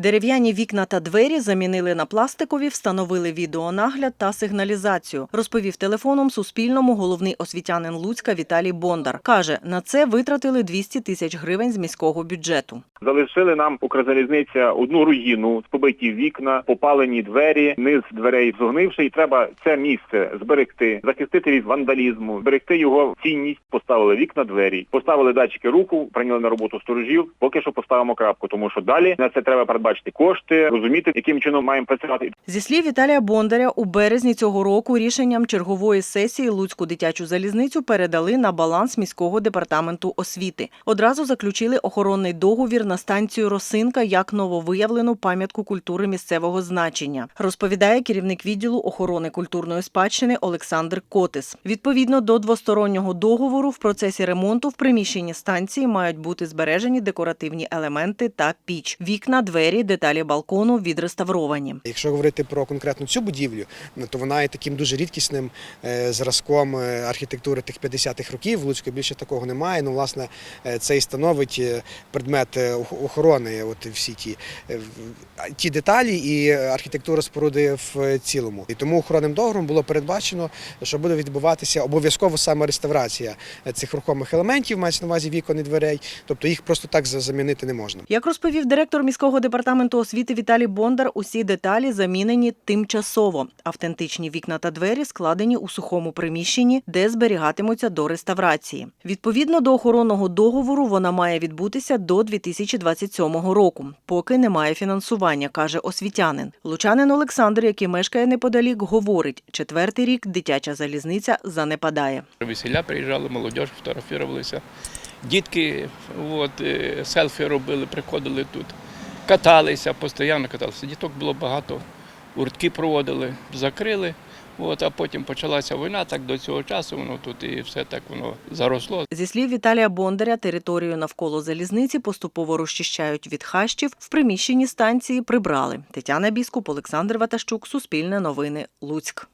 Дерев'яні вікна та двері замінили на пластикові, встановили відеонагляд та сигналізацію. Розповів телефоном Суспільному головний освітянин Луцька Віталій Бондар. Каже, на це витратили 200 тисяч гривень з міського бюджету. Залишили нам Укрзалізниця одну руїну, побиті вікна, попалені двері, низ дверей зогнивши, і треба це місце зберегти, захистити від вандалізму, зберегти його цінність. Поставили вікна, двері, поставили датчики руку, прийняли на роботу сторожів. Поки що поставимо крапку, тому що далі на це треба передбачити кошти, розуміти, яким чином маємо працювати. Зі слів Віталія Бондаря, у березні цього року рішенням чергової сесії Луцьку дитячу залізницю передали на баланс міського департаменту освіти. Одразу заключили охоронний договір на станцію Росинка як нововиявлену пам'ятку культури місцевого значення. Розповідає керівник відділу охорони культурної спадщини Олександр Котис. Відповідно до двостороннього договору, в процесі ремонту в приміщенні станції мають бути збережені декоративні елементи та піч, вікна, двері, деталі балкону відреставровані. Якщо говорити про конкретно цю будівлю, то вона є таким дуже рідкісним е, зразком е, архітектури тих 50-х років. В Луцьку більше такого немає. Ну, власне, е, це і становить предмет охорони. От всі ті, ті деталі і архітектура споруди в цілому. І тому охоронним договором було передбачено, що буде відбуватися обов'язково саме реставрація цих рухомих елементів, мається на увазі вікон і дверей. Тобто їх просто так замінити не можна. Як розповів директор міського департаменту освіти Віталій Бондар, усі деталі замінені тимчасово. Автентичні вікна та двері складені у сухому приміщенні, де зберігатимуться до реставрації. Відповідно до охоронного договору, вона має відбутися до 2027 року, поки немає фінансування, каже освітянин. Лучанин Олександр, який мешкає неподалік, говорить: четвертий рік дитяча залізниця занепадає. Весіля приїжджали, молодь фотографувалися. Дітки от, е, селфі робили, приходили тут, каталися, постійно каталися. Діток було багато, гуртки проводили, закрили. От, а потім почалася війна, так до цього часу воно тут і все так воно заросло. Зі слів Віталія Бондаря, територію навколо залізниці поступово розчищають від хащів. В приміщенні станції прибрали. Тетяна Біскуп, Олександр Ватащук, Суспільне новини, Луцьк.